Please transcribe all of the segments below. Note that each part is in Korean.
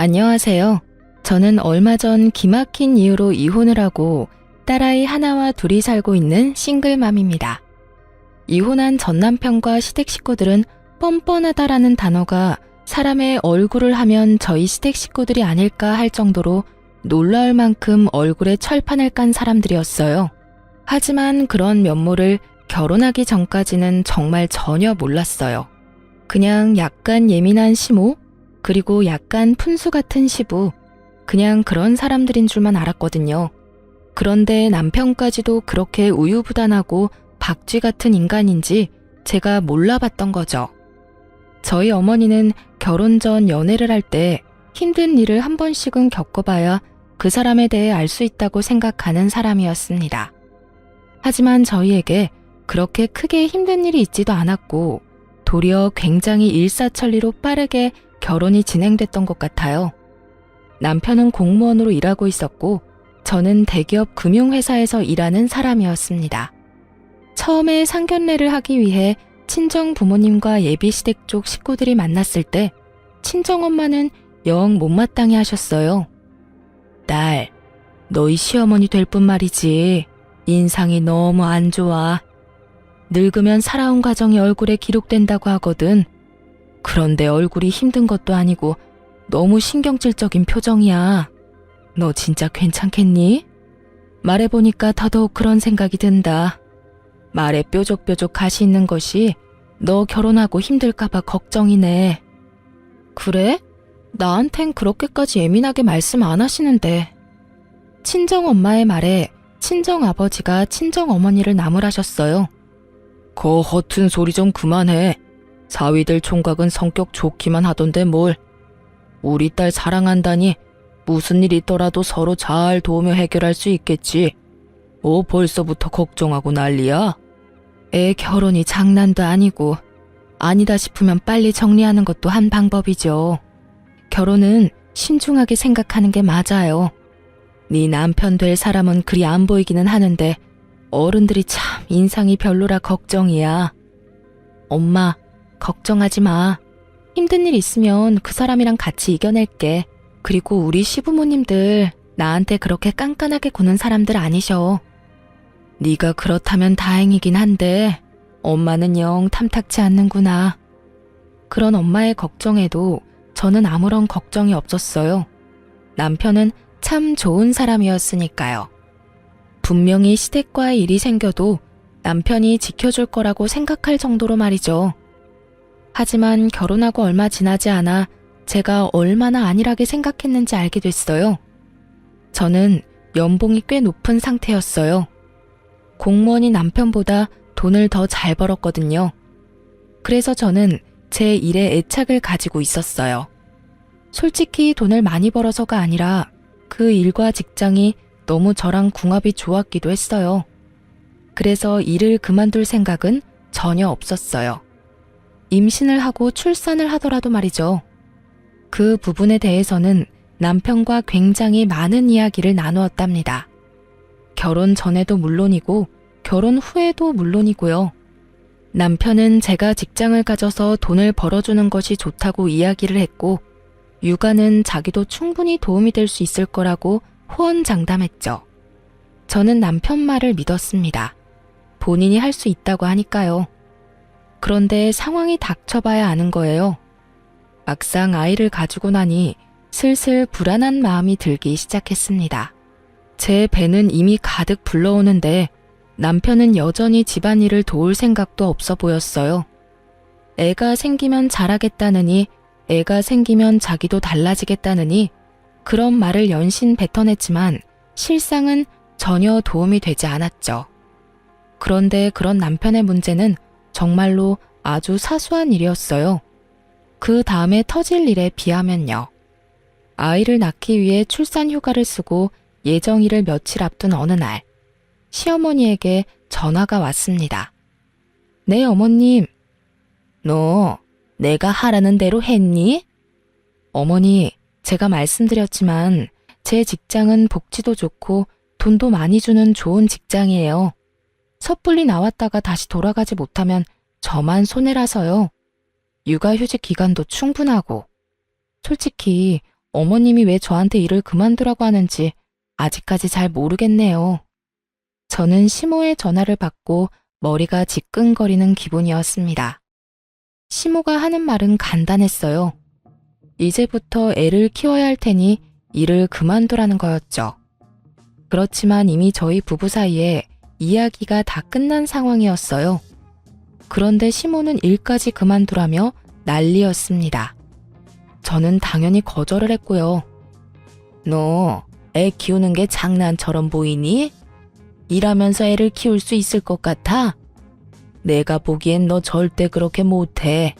안녕하세요. 저는 얼마 전 기막힌 이유로 이혼을 하고 딸아이 하나와 둘이 살고 있는 싱글맘입니다. 이혼한 전 남편과 시댁 식구들은 뻔뻔하다라는 단어가 사람의 얼굴을 하면 저희 시댁 식구들이 아닐까 할 정도로 놀라울 만큼 얼굴에 철판을 깐 사람들이었어요. 하지만 그런 면모를 결혼하기 전까지는 정말 전혀 몰랐어요. 그냥 약간 예민한 시모, 그리고 약간 푼수 같은 시부, 그냥 그런 사람들인 줄만 알았거든요. 그런데 남편까지도 그렇게 우유부단하고 박쥐 같은 인간인지 제가 몰라봤던 거죠. 저희 어머니는 결혼 전 연애를 할 때 힘든 일을 한 번씩은 겪어봐야 그 사람에 대해 알 수 있다고 생각하는 사람이었습니다. 하지만 저희에게 그렇게 크게 힘든 일이 있지도 않았고 도리어 굉장히 일사천리로 빠르게 결혼이 진행됐던 것 같아요. 남편은 공무원으로 일하고 있었고 저는 대기업 금융회사에서 일하는 사람이었습니다. 처음에 상견례를 하기 위해 친정 부모님과 예비시댁 쪽 식구들이 만났을 때 친정엄마는 영 못마땅해 하셨어요. 딸, 너희 시어머니 될 뿐 말이지. 인상이 너무 안 좋아. 늙으면 살아온 가정이 얼굴에 기록된다고 하거든. 그런데 얼굴이 힘든 것도 아니고 너무 신경질적인 표정이야. 너 진짜 괜찮겠니? 말해보니까 더더욱 그런 생각이 든다. 말에 뾰족뾰족 가시 있는 것이 너 결혼하고 힘들까봐 걱정이네. 그래? 나한텐 그렇게까지 예민하게 말씀 안 하시는데. 친정 엄마의 말에 친정 아버지가 친정 어머니를 나무라셨어요. 거 허튼 소리 좀 그만해. 사위들 총각은 성격 좋기만 하던데 뭘. 우리 딸 사랑한다니 무슨 일 있더라도 서로 잘 도우며 해결할 수 있겠지. 뭐 벌써부터 걱정하고 난리야? 애 결혼이 장난도 아니고 아니다 싶으면 빨리 정리하는 것도 한 방법이죠. 결혼은 신중하게 생각하는 게 맞아요. 네 남편 될 사람은 그리 안 보이기는 하는데 어른들이 참 인상이 별로라 걱정이야. 엄마, 걱정하지 마. 힘든 일 있으면 그 사람이랑 같이 이겨낼게. 그리고 우리 시부모님들 나한테 그렇게 깐깐하게 구는 사람들 아니셔. 네가 그렇다면 다행이긴 한데 엄마는 영 탐탁치 않는구나. 그런 엄마의 걱정에도 저는 아무런 걱정이 없었어요. 남편은 참 좋은 사람이었으니까요. 분명히 시댁과의 일이 생겨도 남편이 지켜줄 거라고 생각할 정도로 말이죠. 하지만 결혼하고 얼마 지나지 않아 제가 얼마나 안일하게 생각했는지 알게 됐어요. 저는 연봉이 꽤 높은 상태였어요. 공무원이 남편보다 돈을 더 잘 벌었거든요. 그래서 저는 제 일에 애착을 가지고 있었어요. 솔직히 돈을 많이 벌어서가 아니라 그 일과 직장이 너무 저랑 궁합이 좋았기도 했어요. 그래서 일을 그만둘 생각은 전혀 없었어요. 임신을 하고 출산을 하더라도 말이죠. 그 부분에 대해서는 남편과 굉장히 많은 이야기를 나누었답니다. 결혼 전에도 물론이고 결혼 후에도 물론이고요. 남편은 제가 직장을 가져서 돈을 벌어주는 것이 좋다고 이야기를 했고, 육아는 자기도 충분히 도움이 될 수 있을 거라고 호언장담했죠. 저는 남편 말을 믿었습니다. 본인이 할 수 있다고 하니까요. 그런데 상황이 닥쳐봐야 아는 거예요. 막상 아이를 가지고 나니 슬슬 불안한 마음이 들기 시작했습니다. 제 배는 이미 가득 불러오는데 남편은 여전히 집안일을 도울 생각도 없어 보였어요. 애가 생기면 잘하겠다느니 애가 생기면 자기도 달라지겠다느니 그런 말을 연신 뱉어냈지만 실상은 전혀 도움이 되지 않았죠. 그런데 그런 남편의 문제는 정말로 아주 사소한 일이었어요. 그 다음에 터질 일에 비하면요. 아이를 낳기 위해 출산 휴가를 쓰고 예정일을 며칠 앞둔 어느 날, 시어머니에게 전화가 왔습니다. 네, 어머님. 너 내가 하라는 대로 했니? 어머니, 제가 말씀드렸지만 제 직장은 복지도 좋고 돈도 많이 주는 좋은 직장이에요. 섣불리 나왔다가 다시 돌아가지 못하면 저만 손해라서요. 육아휴직 기간도 충분하고. 솔직히 어머님이 왜 저한테 일을 그만두라고 하는지 아직까지 잘 모르겠네요. 저는 시모의 전화를 받고 머리가 지끈거리는 기분이었습니다. 시모가 하는 말은 간단했어요. 이제부터 애를 키워야 할 테니 일을 그만두라는 거였죠. 그렇지만 이미 저희 부부 사이에 이야기가 다 끝난 상황이었어요. 그런데 시모는 일까지 그만두라며 난리였습니다. 저는 당연히 거절을 했고요. 너 애 키우는 게 장난처럼 보이니? 일하면서 애를 키울 수 있을 것 같아? 내가 보기엔 너 절대 그렇게 못해.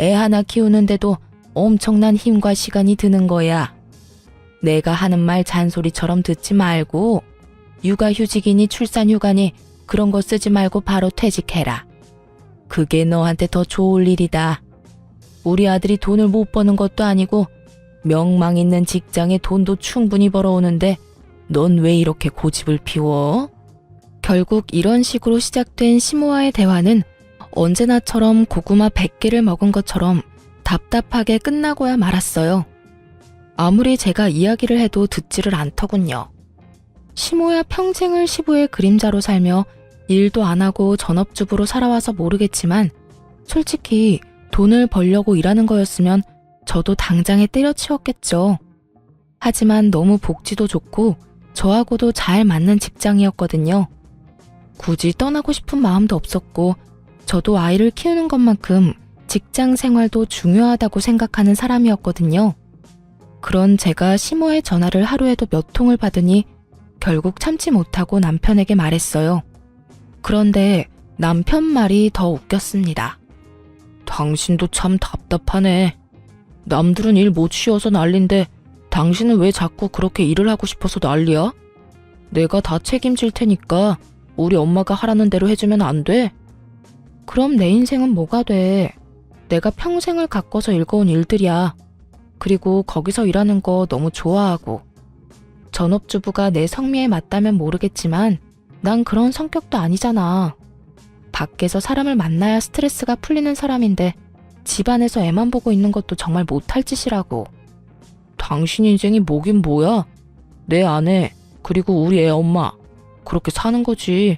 애 하나 키우는데도 엄청난 힘과 시간이 드는 거야. 내가 하는 말 잔소리처럼 듣지 말고 육아휴직이니 출산휴가니 그런 거 쓰지 말고 바로 퇴직해라. 그게 너한테 더 좋을 일이다. 우리 아들이 돈을 못 버는 것도 아니고 명망 있는 직장에 돈도 충분히 벌어오는데 넌 왜 이렇게 고집을 피워? 결국 이런 식으로 시작된 시모와의 대화는 언제나처럼 고구마 100개를 먹은 것처럼 답답하게 끝나고야 말았어요. 아무리 제가 이야기를 해도 듣지를 않더군요. 시모야 평생을 시부의 그림자로 살며 일도 안 하고 전업주부로 살아와서 모르겠지만 솔직히 돈을 벌려고 일하는 거였으면 저도 당장에 때려치웠겠죠. 하지만 너무 복지도 좋고 저하고도 잘 맞는 직장이었거든요. 굳이 떠나고 싶은 마음도 없었고 저도 아이를 키우는 것만큼 직장 생활도 중요하다고 생각하는 사람이었거든요. 그런 제가 시모의 전화를 하루에도 몇 통을 받으니 결국 참지 못하고 남편에게 말했어요. 그런데 남편 말이 더 웃겼습니다. 당신도 참 답답하네. 남들은 일 못 쉬어서 난린데 당신은 왜 자꾸 그렇게 일을 하고 싶어서 난리야? 내가 다 책임질 테니까 우리 엄마가 하라는 대로 해주면 안 돼? 그럼 내 인생은 뭐가 돼? 내가 평생을 가꿔서 읽어온 일들이야. 그리고 거기서 일하는 거 너무 좋아하고. 전업주부가 내 성미에 맞다면 모르겠지만 난 그런 성격도 아니잖아. 밖에서 사람을 만나야 스트레스가 풀리는 사람인데 집안에서 애만 보고 있는 것도 정말 못할 짓이라고. 당신 인생이 뭐긴 뭐야? 내 아내, 그리고 우리 애 엄마. 그렇게 사는 거지.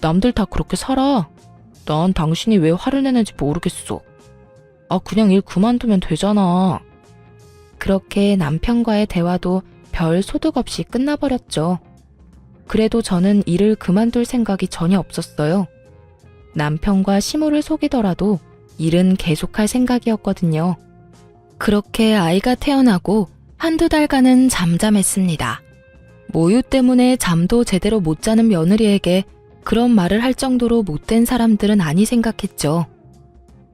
남들 다 그렇게 살아. 난 당신이 왜 화를 내는지 모르겠어. 아, 그냥 일 그만두면 되잖아. 그렇게 남편과의 대화도 별 소득 없이 끝나버렸죠. 그래도 저는 일을 그만둘 생각이 전혀 없었어요. 남편과 시모를 속이더라도 일은 계속할 생각이었거든요. 그렇게 아이가 태어나고 한두 달간은 잠잠했습니다. 모유 때문에 잠도 제대로 못 자는 며느리에게 그런 말을 할 정도로 못된 사람들은 아니 생각했죠.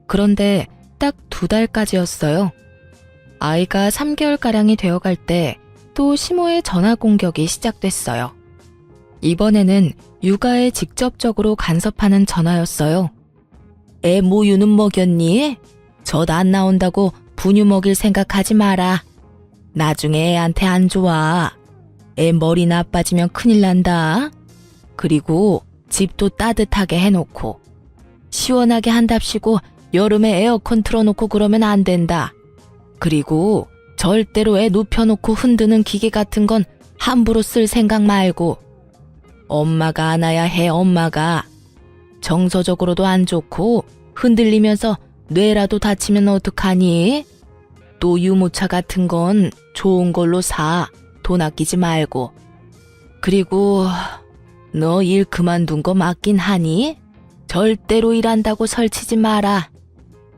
그런데 딱 두 달까지였어요. 아이가 3개월가량이 되어갈 때 또 시모의 전화 공격이 시작됐어요. 이번에는 육아에 직접적으로 간섭하는 전화였어요. 애 모유는 먹였니? 젖 안 나온다고 분유 먹일 생각하지 마라. 나중에 애한테 안 좋아. 애 머리 나빠지면 큰일 난다. 그리고 집도 따뜻하게 해놓고 시원하게 한답시고 여름에 에어컨 틀어놓고 그러면 안 된다. 그리고 절대로 애 눕혀놓고 흔드는 기계 같은 건 함부로 쓸 생각 말고 엄마가 안아야 해 엄마가 정서적으로도 안 좋고 흔들리면서 뇌라도 다치면 어떡하니? 또 유모차 같은 건 좋은 걸로 사. 돈 아끼지 말고. 그리고 너 일 그만둔 거 맞긴 하니? 절대로 일한다고 설치지 마라.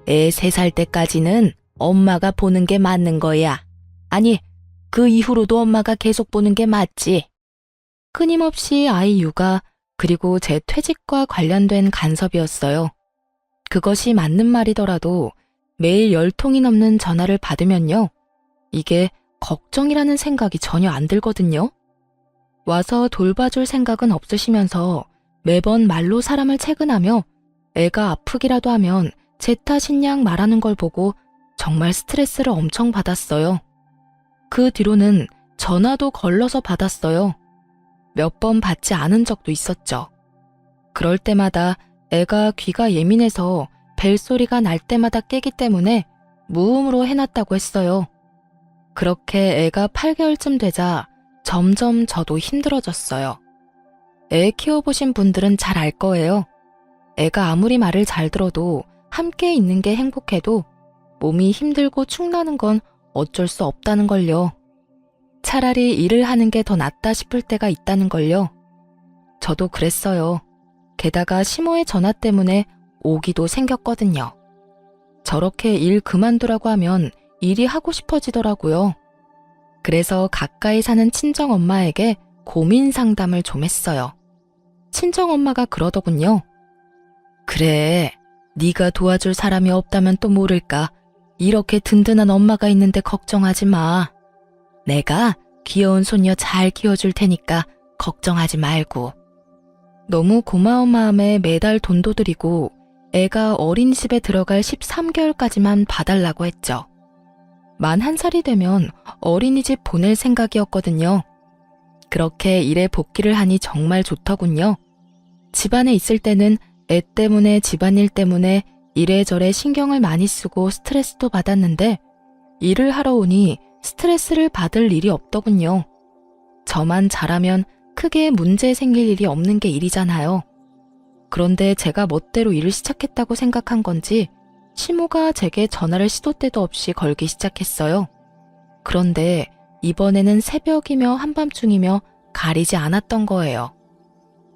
애 세 살 때까지는 엄마가 보는 게 맞는 거야. 아니, 그 이후로도 엄마가 계속 보는 게 맞지. 끊임없이 아이 육아, 그리고 제 퇴직과 관련된 간섭이었어요. 그것이 맞는 말이더라도 매일 열 통이 넘는 전화를 받으면요. 이게 걱정이라는 생각이 전혀 안 들거든요. 와서 돌봐줄 생각은 없으시면서 매번 말로 사람을 채근하며 애가 아프기라도 하면 제 탓인 양 말하는 걸 보고 정말 스트레스를 엄청 받았어요. 그 뒤로는 전화도 걸러서 받았어요. 몇 번 받지 않은 적도 있었죠. 그럴 때마다 애가 귀가 예민해서 벨소리가 날 때마다 깨기 때문에 무음으로 해놨다고 했어요. 그렇게 애가 8개월쯤 되자 점점 저도 힘들어졌어요. 애 키워보신 분들은 잘 알 거예요. 애가 아무리 말을 잘 들어도 함께 있는 게 행복해도 몸이 힘들고 축나는 건 어쩔 수 없다는 걸요. 차라리 일을 하는 게 더 낫다 싶을 때가 있다는 걸요. 저도 그랬어요. 게다가 시모의 전화 때문에 오기도 생겼거든요. 저렇게 일 그만두라고 하면 일이 하고 싶어지더라고요. 그래서 가까이 사는 친정 엄마에게 고민 상담을 좀 했어요. 친정 엄마가 그러더군요. 그래, 네가 도와줄 사람이 없다면 또 모를까. 이렇게 든든한 엄마가 있는데 걱정하지 마. 내가 귀여운 손녀 잘 키워줄 테니까 걱정하지 말고. 너무 고마운 마음에 매달 돈도 드리고 애가 어린이집에 들어갈 13개월까지만 봐달라고 했죠. 만 한 살이 되면 어린이집 보낼 생각이었거든요. 그렇게 일에 복귀를 하니 정말 좋더군요. 집안에 있을 때는 애 때문에 집안일 때문에 이래저래 신경을 많이 쓰고 스트레스도 받았는데 일을 하러 오니 스트레스를 받을 일이 없더군요. 저만 잘하면 크게 문제 생길 일이 없는 게 일이잖아요. 그런데 제가 멋대로 일을 시작했다고 생각한 건지 시모가 제게 전화를 시도 때도 없이 걸기 시작했어요. 그런데 이번에는 새벽이며 한밤중이며 가리지 않았던 거예요.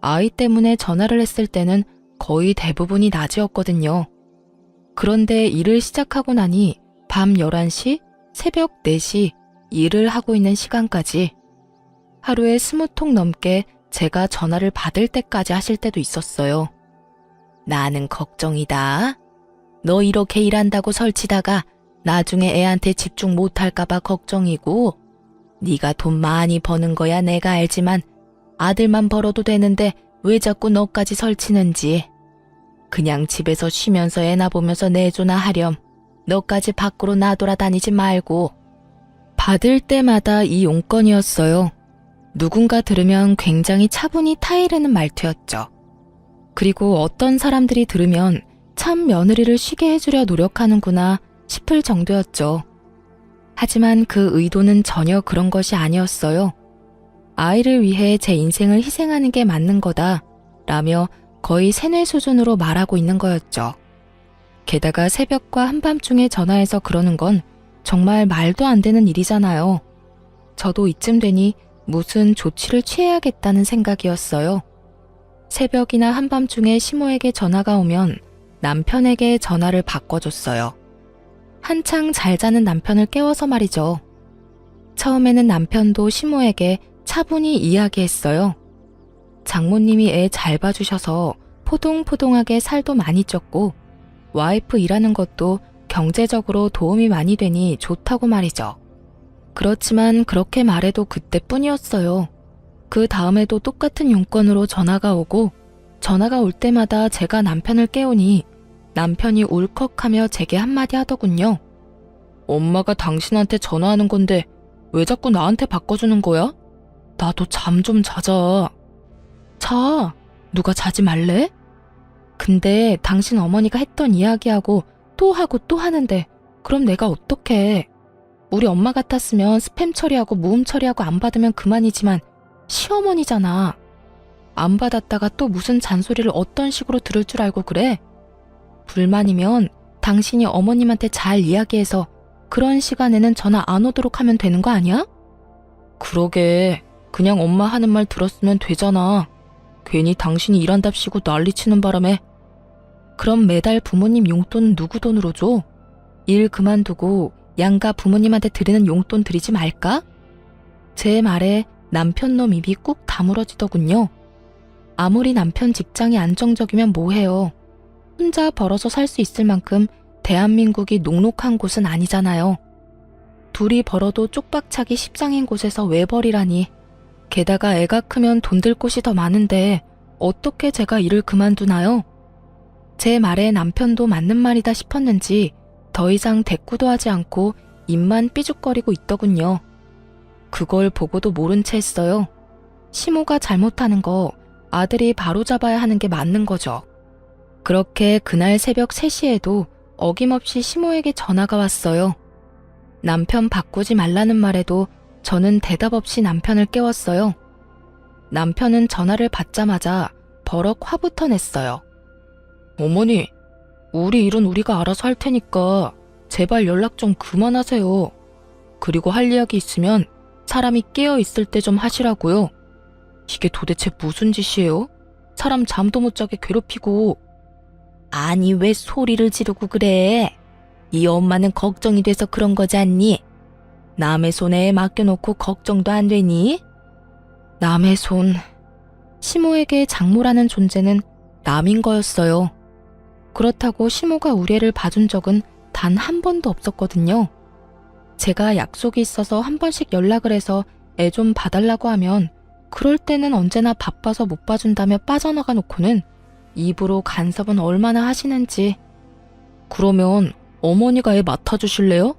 아이 때문에 전화를 했을 때는 거의 대부분이 낮이었거든요. 그런데 일을 시작하고 나니 밤 11시, 새벽 4시 일을 하고 있는 시간까지 하루에 20통 넘게 제가 전화를 받을 때까지 하실 때도 있었어요. 나는 걱정이다. 너 이렇게 일한다고 설치다가 나중에 애한테 집중 못할까봐 걱정이고 네가 돈 많이 버는 거야 내가 알지만 아들만 벌어도 되는데 왜 자꾸 너까지 설치는지. 그냥 집에서 쉬면서 애나 보면서 내조나 하렴. 너까지 밖으로 나돌아다니지 말고. 받을 때마다 이 용건이었어요. 누군가 들으면 굉장히 차분히 타이르는 말투였죠. 그리고 어떤 사람들이 들으면 참 며느리를 쉬게 해주려 노력하는구나 싶을 정도였죠. 하지만 그 의도는 전혀 그런 것이 아니었어요. 아이를 위해 제 인생을 희생하는 게 맞는 거다 라며 거의 세뇌 수준으로 말하고 있는 거였죠. 게다가 새벽과 한밤중에 전화해서 그러는 건 정말 말도 안 되는 일이잖아요. 저도 이쯤 되니 무슨 조치를 취해야겠다는 생각이었어요. 새벽이나 한밤중에 시모에게 전화가 오면 남편에게 전화를 바꿔줬어요. 한창 잘 자는 남편을 깨워서 말이죠. 처음에는 남편도 시모에게 차분히 이야기했어요. 장모님이 애 잘 봐주셔서 포동포동하게 살도 많이 쪘고 와이프 일하는 것도 경제적으로 도움이 많이 되니 좋다고 말이죠. 그렇지만 그렇게 말해도 그때뿐이었어요. 그 다음에도 똑같은 용건으로 전화가 오고 전화가 올 때마다 제가 남편을 깨우니 남편이 울컥하며 제게 한마디 하더군요. 엄마가 당신한테 전화하는 건데 왜 자꾸 나한테 바꿔주는 거야? 나도 잠 좀 자자. 자, 누가 자지 말래? 근데 당신 어머니가 했던 이야기하고 또 하고 또 하는데 그럼 내가 어떡해. 우리 엄마 같았으면 스팸 처리하고 무음 처리하고 안 받으면 그만이지만 시어머니잖아. 안 받았다가 또 무슨 잔소리를 어떤 식으로 들을 줄 알고 그래? 불만이면 당신이 어머님한테 잘 이야기해서 그런 시간에는 전화 안 오도록 하면 되는 거 아니야? 그러게. 그냥 엄마 하는 말 들었으면 되잖아. 괜히 당신이 일한답시고 난리치는 바람에. 그럼 매달 부모님 용돈 누구 돈으로 줘? 일 그만두고 양가 부모님한테 드리는 용돈 드리지 말까? 제 말에 남편 놈 입이 꾹 다물어지더군요. 아무리 남편 직장이 안정적이면 뭐해요. 혼자 벌어서 살 수 있을 만큼 대한민국이 녹록한 곳은 아니잖아요. 둘이 벌어도 쪽박차기 십장인 곳에서 왜 버리라니. 게다가 애가 크면 돈 들 곳이 더 많은데 어떻게 제가 일을 그만두나요? 제 말에 남편도 맞는 말이다 싶었는지 더 이상 대꾸도 하지 않고 입만 삐죽거리고 있더군요. 그걸 보고도 모른 채 했어요. 시모가 잘못하는 거 아들이 바로잡아야 하는 게 맞는 거죠. 그렇게 그날 새벽 3시에도 어김없이 시모에게 전화가 왔어요. 남편 바꾸지 말라는 말에도 저는 대답 없이 남편을 깨웠어요. 남편은 전화를 받자마자 버럭 화부터 냈어요. 어머니, 우리 일은 우리가 알아서 할 테니까 제발 연락 좀 그만하세요. 그리고 할 이야기 있으면 사람이 깨어 있을 때 좀 하시라고요. 이게 도대체 무슨 짓이에요? 사람 잠도 못 자게 괴롭히고. 아니, 왜 소리를 지르고 그래? 이 엄마는 걱정이 돼서 그런 거지 않니? 남의 손에 맡겨놓고 걱정도 안 되니? 남의 손. 시모에게 장모라는 존재는 남인 거였어요. 그렇다고 시모가 우리 애를 봐준 적은 단 한 번도 없었거든요. 제가 약속이 있어서 한 번씩 연락을 해서 애 좀 봐달라고 하면 그럴 때는 언제나 바빠서 못 봐준다며 빠져나가 놓고는 입으로 간섭은 얼마나 하시는지. 그러면 어머니가 애 맡아주실래요?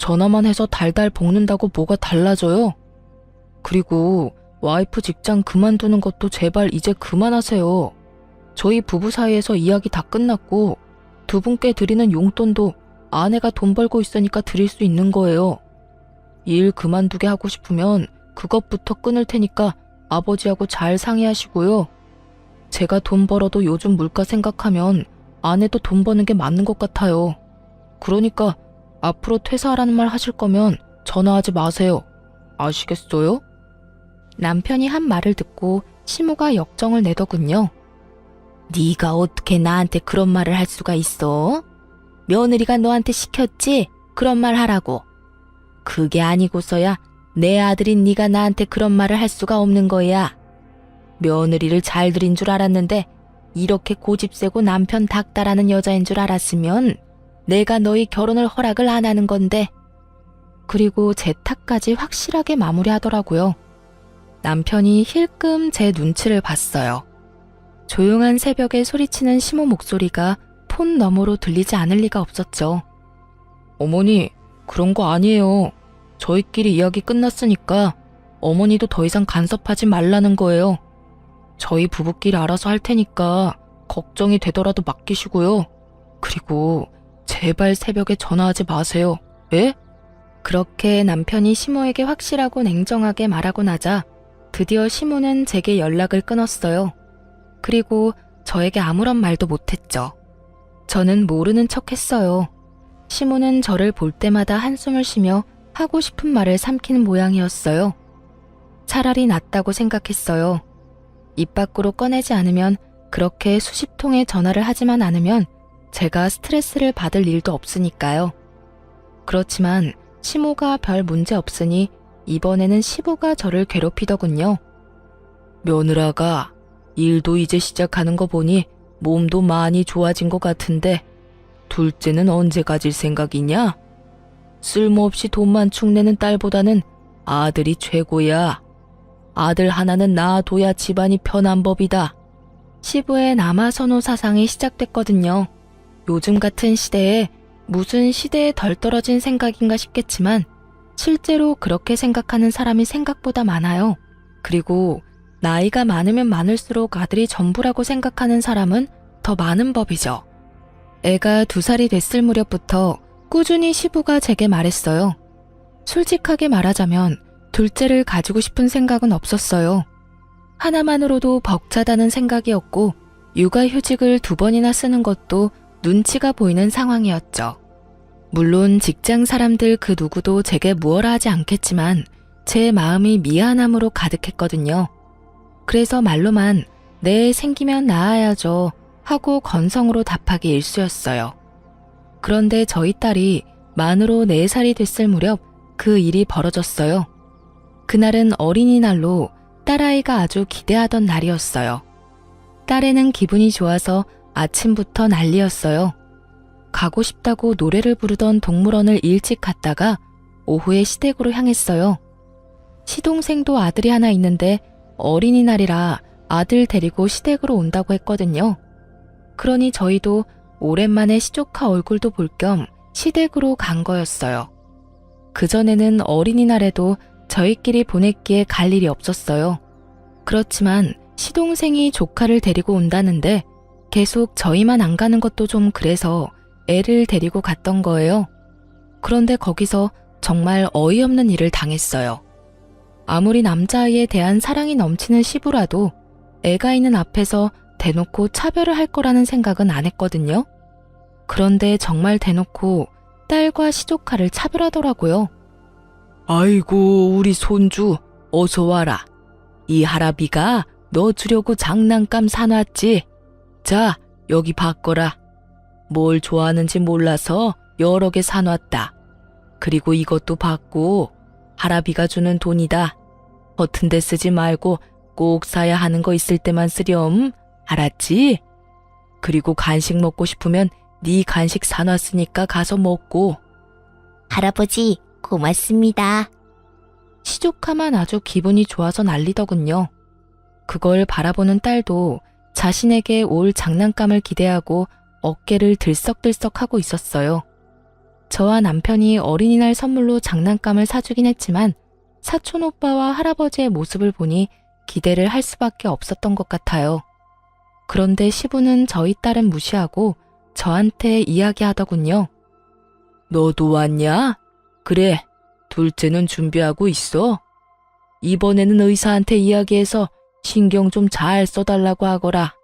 전화만 해서 달달 볶는다고 뭐가 달라져요? 그리고 와이프 직장 그만두는 것도 제발 이제 그만하세요. 저희 부부 사이에서 이야기 다 끝났고 두 분께 드리는 용돈도 아내가 돈 벌고 있으니까 드릴 수 있는 거예요. 일 그만두게 하고 싶으면 그것부터 끊을 테니까 아버지하고 잘 상의하시고요. 제가 돈 벌어도 요즘 물가 생각하면 아내도 돈 버는 게 맞는 것 같아요. 그러니까 앞으로 퇴사하라는 말 하실 거면 전화하지 마세요. 아시겠어요? 남편이 한 말을 듣고 시모가 역정을 내더군요. 네가 어떻게 나한테 그런 말을 할 수가 있어? 며느리가 너한테 시켰지? 그런 말 하라고. 그게 아니고서야 내 아들인 네가 나한테 그런 말을 할 수가 없는 거야. 며느리를 잘 들인 줄 알았는데 이렇게 고집 세고 남편 닥달하는 여자인 줄 알았으면 내가 너희 결혼을 허락을 안 하는 건데. 그리고 제 탓까지 확실하게 마무리하더라고요. 남편이 힐끔 제 눈치를 봤어요. 조용한 새벽에 소리치는 시모 목소리가 폰 너머로 들리지 않을 리가 없었죠. 어머니, 그런 거 아니에요. 저희끼리 이야기 끝났으니까 어머니도 더 이상 간섭하지 말라는 거예요. 저희 부부끼리 알아서 할 테니까 걱정이 되더라도 맡기시고요. 그리고 제발 새벽에 전화하지 마세요. 예? 그렇게 남편이 시모에게 확실하고 냉정하게 말하고 나자 드디어 시모는 제게 연락을 끊었어요. 그리고 저에게 아무런 말도 못했죠. 저는 모르는 척 했어요. 시모는 저를 볼 때마다 한숨을 쉬며 하고 싶은 말을 삼키는 모양이었어요. 차라리 낫다고 생각했어요. 입 밖으로 꺼내지 않으면 그렇게 수십 통의 전화를 하지만 않으면 제가 스트레스를 받을 일도 없으니까요. 그렇지만 시모가 별 문제 없으니 이번에는 시부가 저를 괴롭히더군요. 며느라가 일도 이제 시작하는 거 보니 몸도 많이 좋아진 것 같은데 둘째는 언제 가질 생각이냐? 쓸모없이 돈만 축내는 딸보다는 아들이 최고야. 아들 하나는 낳아둬야 집안이 편한 법이다. 시부의 남아선호 사상이 시작됐거든요. 요즘 같은 시대에 무슨 시대에 덜 떨어진 생각인가 싶겠지만 실제로 그렇게 생각하는 사람이 생각보다 많아요. 그리고 나이가 많으면 많을수록 아들이 전부라고 생각하는 사람은 더 많은 법이죠. 애가 두 살이 됐을 무렵부터 꾸준히 시부가 제게 말했어요. 솔직하게 말하자면 둘째를 가지고 싶은 생각은 없었어요. 하나만으로도 벅차다는 생각이었고 육아휴직을 두 번이나 쓰는 것도 눈치가 보이는 상황이었죠. 물론 직장 사람들 그 누구도 제게 무어라 하지 않겠지만 제 마음이 미안함으로 가득했거든요. 그래서 말로만 내 생기면 나아야죠 하고 건성으로 답하기 일쑤였어요. 그런데 저희 딸이 만으로 4살이 됐을 무렵 그 일이 벌어졌어요. 그날은 어린이날로 딸아이가 아주 기대하던 날이었어요. 딸에는 기분이 좋아서 아침부터 난리였어요. 가고 싶다고 노래를 부르던 동물원을 일찍 갔다가 오후에 시댁으로 향했어요. 시동생도 아들이 하나 있는데 어린이날이라 아들 데리고 시댁으로 온다고 했거든요. 그러니 저희도 오랜만에 시조카 얼굴도 볼 겸 시댁으로 간 거였어요. 그전에는 어린이날에도 저희끼리 보냈기에 갈 일이 없었어요. 그렇지만 시동생이 조카를 데리고 온다는데 계속 저희만 안 가는 것도 좀 그래서 애를 데리고 갔던 거예요. 그런데 거기서 정말 어이없는 일을 당했어요. 아무리 남자아이에 대한 사랑이 넘치는 시부라도 애가 있는 앞에서 대놓고 차별을 할 거라는 생각은 안 했거든요. 그런데 정말 대놓고 딸과 시조카를 차별하더라고요. 아이고, 우리 손주, 어서 와라. 이 할아비가 너 주려고 장난감 사놨지? 자, 여기 바꿔라. 뭘 좋아하는지 몰라서 여러 개 사놨다. 그리고 이것도 받고 할아비가 주는 돈이다. 허튼 데 쓰지 말고 꼭 사야 하는 거 있을 때만 쓰렴. 알았지? 그리고 간식 먹고 싶으면 네 간식 사놨으니까 가서 먹고. 할아버지, 고맙습니다. 시조카만 아주 기분이 좋아서 난리더군요. 그걸 바라보는 딸도 자신에게 올 장난감을 기대하고 어깨를 들썩들썩 하고 있었어요. 저와 남편이 어린이날 선물로 장난감을 사주긴 했지만 사촌 오빠와 할아버지의 모습을 보니 기대를 할 수밖에 없었던 것 같아요. 그런데 시부는 저희 딸은 무시하고 저한테 이야기하더군요. 너도 왔냐? 그래, 둘째는 준비하고 있어. 이번에는 의사한테 이야기해서 신경 좀 잘 써달라고 하거라.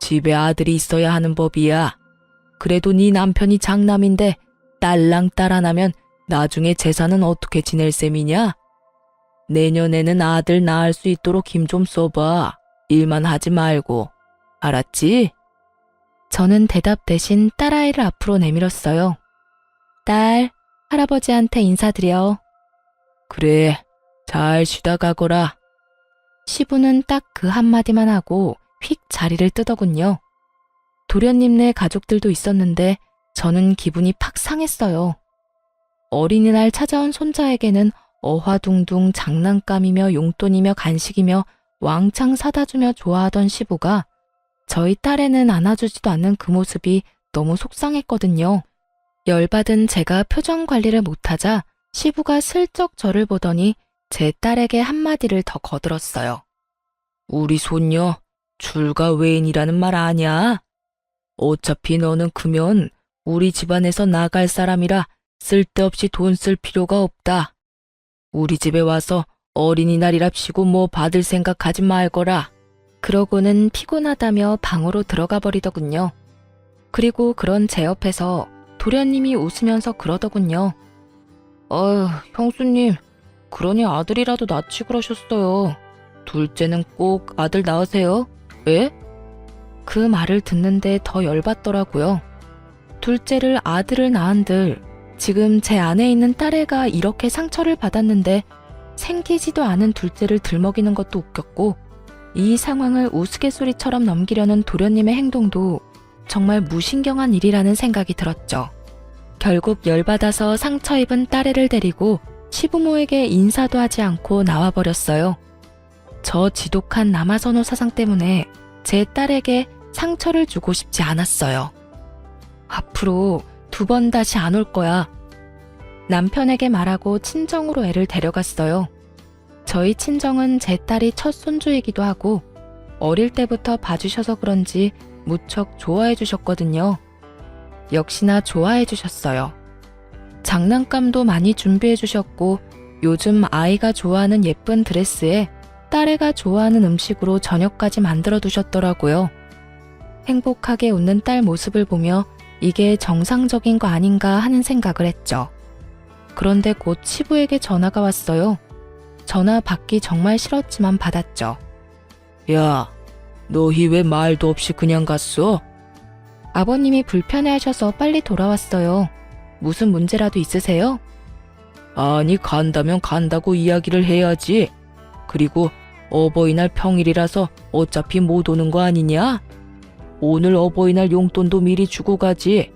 집에 아들이 있어야 하는 법이야. 그래도 네 남편이 장남인데 딸랑 딸 하나면 나중에 재산은 어떻게 지낼 셈이냐? 내년에는 아들 낳을 수 있도록 힘 좀 써봐. 일만 하지 말고. 알았지? 저는 대답 대신 딸아이를 앞으로 내밀었어요. 딸, 할아버지한테 인사드려. 그래, 잘 쉬다 가거라. 시부는 딱 그 한마디만 하고 휙 자리를 뜨더군요. 도련님네 가족들도 있었는데 저는 기분이 팍 상했어요. 어린이날 찾아온 손자에게는 어화둥둥 장난감이며 용돈이며 간식이며 왕창 사다 주며 좋아하던 시부가 저희 딸에는 안아주지도 않는 그 모습이 너무 속상했거든요. 열받은 제가 표정 관리를 못하자 시부가 슬쩍 저를 보더니 제 딸에게 한마디를 더 거들었어요. 우리 손녀, 출가 외인이라는 말 아냐? 어차피 너는 크면 우리 집안에서 나갈 사람이라 쓸데없이 돈 쓸 필요가 없다. 우리 집에 와서 어린이날이랍시고 뭐 받을 생각하지 말거라. 그러고는 피곤하다며 방으로 들어가 버리더군요. 그리고 그런 제 옆에서 도련님이 웃으면서 그러더군요. 어휴, 형수님, 그러니 아들이라도 낳지 그러셨어요. 둘째는 꼭 아들 낳으세요. 예? 그 말을 듣는데 더 열받더라고요. 둘째를 아들을 낳은들 지금 제 안에 있는 딸애가 이렇게 상처를 받았는데 생기지도 않은 둘째를 들먹이는 것도 웃겼고 이 상황을 우스갯소리처럼 넘기려는 도련님의 행동도 정말 무신경한 일이라는 생각이 들었죠. 결국 열받아서 상처 입은 딸애를 데리고 시부모에게 인사도 하지 않고 나와버렸어요. 저 지독한 남아선호 사상 때문에 제 딸에게 상처를 주고 싶지 않았어요. 앞으로 두 번 다시 안 올 거야. 남편에게 말하고 친정으로 애를 데려갔어요. 저희 친정은 제 딸이 첫 손주이기도 하고 어릴 때부터 봐주셔서 그런지 무척 좋아해 주셨거든요. 역시나 좋아해 주셨어요. 장난감도 많이 준비해 주셨고 요즘 아이가 좋아하는 예쁜 드레스에 딸애가 좋아하는 음식으로 저녁까지 만들어 두셨더라고요. 행복하게 웃는 딸 모습을 보며 이게 정상적인 거 아닌가 하는 생각을 했죠. 그런데 곧 치부에게 전화가 왔어요. 전화 받기 정말 싫었지만 받았죠. 야, 너희 왜 말도 없이 그냥 갔어? 아버님이 불편해하셔서 빨리 돌아왔어요. 무슨 문제라도 있으세요? 아니, 간다면 간다고 이야기를 해야지. 그리고 어버이날 평일이라서 어차피 못 오는 거 아니냐? 오늘 어버이날 용돈도 미리 주고 가지.